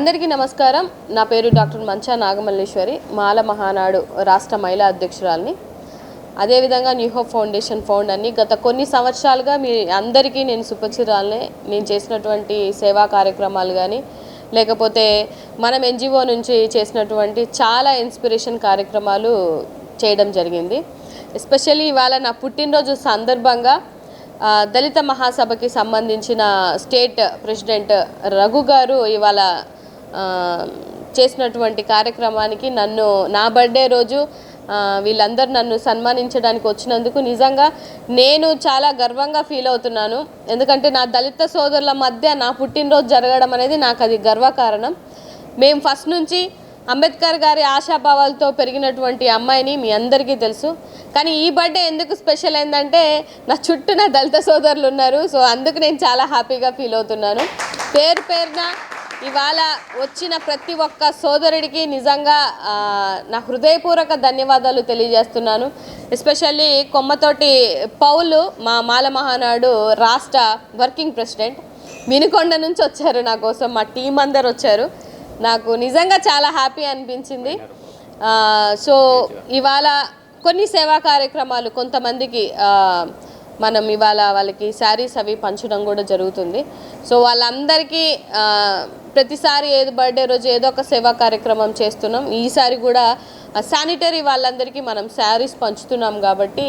అందరికీ నమస్కారం. నా పేరు డాక్టర్ మంచా నాగమల్లేశ్వరి మాల మహానాడు రాష్ట్ర మహిళా అధ్యక్షురాలని. అదేవిధంగా న్యూ హోప్ ఫౌండేషన్ ఫౌండ్ అని గత కొన్ని సంవత్సరాలుగా మీ అందరికీ నేను సుపచిరాలనే నేను చేసినటువంటి సేవా కార్యక్రమాలు కానీ లేకపోతే మనం ఎన్జిఓ నుంచి చేసినటువంటి చాలా ఇన్స్పిరేషన్ కార్యక్రమాలు చేయడం జరిగింది. ఎస్పెషల్లీ ఇవాళ నా పుట్టినరోజు సందర్భంగా దళిత మహాసభకి సంబంధించిన స్టేట్ ప్రెసిడెంట్ రఘు గారు ఇవాళ చేసినటువంటి కార్యక్రమానికి నన్ను నా బర్త్డే రోజు వీళ్ళందరూ నన్ను సన్మానించడానికి వచ్చినందుకు నిజంగా నేను చాలా గర్వంగా ఫీల్ అవుతున్నాను. ఎందుకంటే నా దళిత సోదరుల మధ్య నా పుట్టినరోజు జరగడం అనేది నాకు అది గర్వకారణం. మేము ఫస్ట్ నుంచి అంబేద్కర్ గారి ఆశాభావాలతో పెరిగినటువంటి అమ్మాయిని మీ అందరికీ తెలుసు. కానీ ఈ బర్త్డే ఎందుకు స్పెషల్ అయిందంటే నా చుట్టూ నా దళిత సోదరులు ఉన్నారు. సో అందుకు నేను చాలా హ్యాపీగా ఫీల్ అవుతున్నాను. పేరు పేరున ఇవాళ వచ్చిన ప్రతి ఒక్క సోదరుడికి నిజంగా నా హృదయపూర్వక ధన్యవాదాలు తెలియజేస్తున్నాను. ఎస్పెషల్లీ కొమ్మతోటి పౌలు మా మాల మహానాడు రాష్ట్ర వర్కింగ్ ప్రెసిడెంట్. మినుకొండ నుంచి వచ్చారు నా కోసం మా టీం అందరు వచ్చారు. నాకు నిజంగా చాలా హ్యాపీ అనిపించింది. సో ఇవాళ కొన్ని సేవా కార్యక్రమాలు కొంతమందికి మనం ఇవాళ వాళ్ళకి శారీస్ అవి పంచడం కూడా జరుగుతుంది. సో వాళ్ళందరికీ ప్రతిసారి ఏదో బర్త్డే రోజు ఏదో ఒక సేవా కార్యక్రమం చేస్తున్నాం. ఈసారి కూడా శానిటరీ వాళ్ళందరికీ మనం శారీస్ పంచుతున్నాం కాబట్టి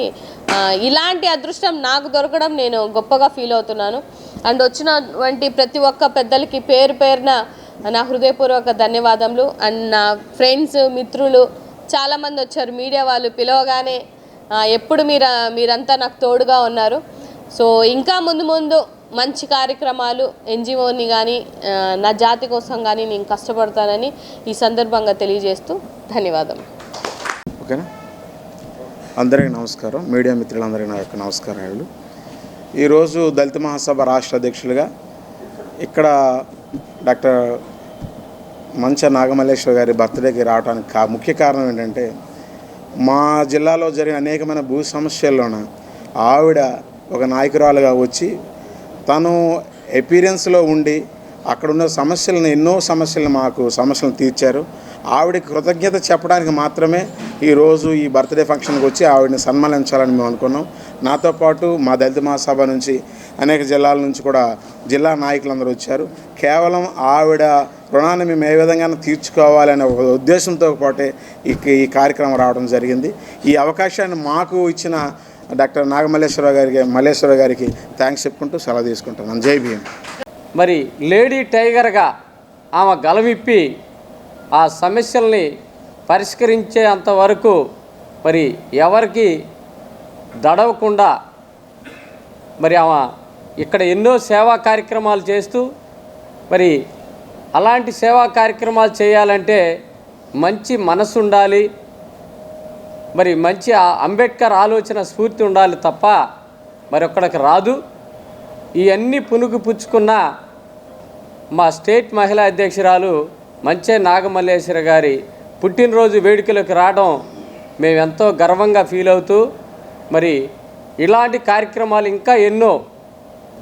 ఇలాంటి అదృష్టం నాకు దొరకడం నేను గొప్పగా ఫీల్ అవుతున్నాను. అండ్ వచ్చినటువంటి ప్రతి ఒక్క పెద్దలకి పేరు పేరున నా హృదయపూర్వక ధన్యవాదములు. అండ్ నా ఫ్రెండ్స్ మిత్రులు చాలామంది వచ్చారు. మీడియా వాళ్ళు పిలవగానే ఎప్పుడు మీరు మీరంతా నాకు తోడుగా ఉన్నారు. సో ఇంకా ముందు ముందు మంచి కార్యక్రమాలు ఎన్జిఓని కానీ నా జాతి కోసం కానీ నేను కష్టపడతానని ఈ సందర్భంగా తెలియజేస్తూ ధన్యవాదం. ఓకేనా? అందరికీ నమస్కారం. మీడియా మిత్రులందరికీ నా యొక్క నమస్కారాలు. ఈరోజు దళిత మహాసభ రాష్ట్ర అధ్యక్షులుగా ఇక్కడ డాక్టర్ మంచ నాగమల్లేశ్వర గారి బర్త్డేకి రావడానికి కా ముఖ్య కారణం ఏంటంటే మా జిల్లాలో జరిగిన అనేకమైన భూ సమస్యల్లోన ఆవిడ ఒక నాయకురాలుగా వచ్చి తను ఎపీరియన్స్లో ఉండి అక్కడున్న సమస్యలను ఎన్నో సమస్యలను మాకు సమస్యలను తీర్చారు. ఆవిడకి కృతజ్ఞత చెప్పడానికి మాత్రమే ఈరోజు ఈ బర్త్డే ఫంక్షన్కి వచ్చి ఆవిడని సన్మానించాలని మేము అనుకున్నాం. నాతో పాటు మా దళిత మహాసభ నుంచి అనేక జిల్లాల నుంచి కూడా జిల్లా నాయకులందరూ వచ్చారు. కేవలం ఆవిడ రుణాన్ని మేము ఏ విధంగా తీర్చుకోవాలనే ఒక ఉద్దేశంతో పాటే ఈ కార్యక్రమం రావడం జరిగింది. ఈ అవకాశాన్ని మాకు ఇచ్చిన డాక్టర్ నాగమల్లేశ్వరరావు గారికి మల్లేశ్వర గారికి థ్యాంక్స్ చెప్పుకుంటూ సెలవు తీసుకుంటున్నాను జై భీమ్. మరి లేడీ టైగర్గా ఆమె గలవిప్పి ఆ సమస్యల్ని పరిష్కరించేంత వరకు మరి ఎవరికి దడవకుండా మరి ఆమె ఇక్కడ ఎన్నో సేవా కార్యక్రమాలు చేస్తూ మరి అలాంటి సేవా కార్యక్రమాలు చేయాలంటే మంచి మనసు ఉండాలి మరి మంచి అంబేద్కర్ ఆలోచన స్ఫూర్తి ఉండాలి తప్ప మరి ఒక్కడికి రాదు ఇవన్నీ పునుగు పుచ్చుకున్న మా స్టేట్ మహిళా అధ్యక్షురాలు మంచే నాగమల్లేశ్వర గారి పుట్టినరోజు వేడుకలకు రావడం మేము ఎంతో గర్వంగా ఫీల్ అవుతూ మరి ఇలాంటి కార్యక్రమాలు ఇంకా ఎన్నో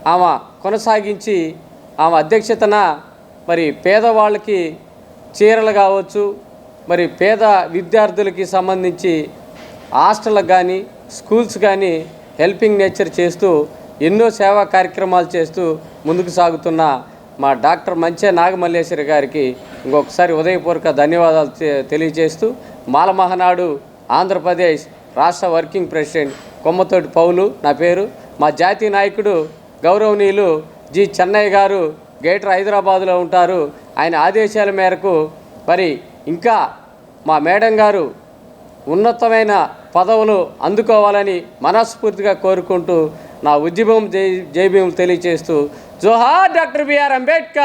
ఆమె కొనసాగించి ఆమె అధ్యక్షతన మరి పేదవాళ్ళకి చీరలు కావచ్చు మరి పేద విద్యార్థులకి సంబంధించి హాస్టళ్ళకు కానీ స్కూల్స్ కానీ హెల్పింగ్ నేచర్ చేస్తూ ఎన్నో సేవా కార్యక్రమాలు చేస్తూ ముందుకు సాగుతున్న మా డాక్టర్ మంచే నాగమల్లేశ్వరి గారికి ఇంకొకసారి ఉదయపూర్వక ధన్యవాదాలు తె- తెలియజేస్తూ మాలమహనాడు ఆంధ్రప్రదేశ్ రాష్ట్ర వర్కింగ్ ప్రెసిడెంట్ కొమ్మతోటి పౌలు నా పేరు. మా జాతీయ నాయకుడు గౌరవనీయులు జి చెన్నయ్య గారు గేటర్ హైదరాబాదులో ఉంటారు. ఆయన ఆదేశాల మేరకు మరి ఇంకా మా మేడం గారు ఉన్నతమైన పదవులు అందుకోవాలని మనస్ఫూర్తిగా కోరుకుంటూ నా ఉద్యమం జై జైభీం తెలియజేస్తూ జోహార్ డాక్టర్ బిఆర్ అంబేద్కర్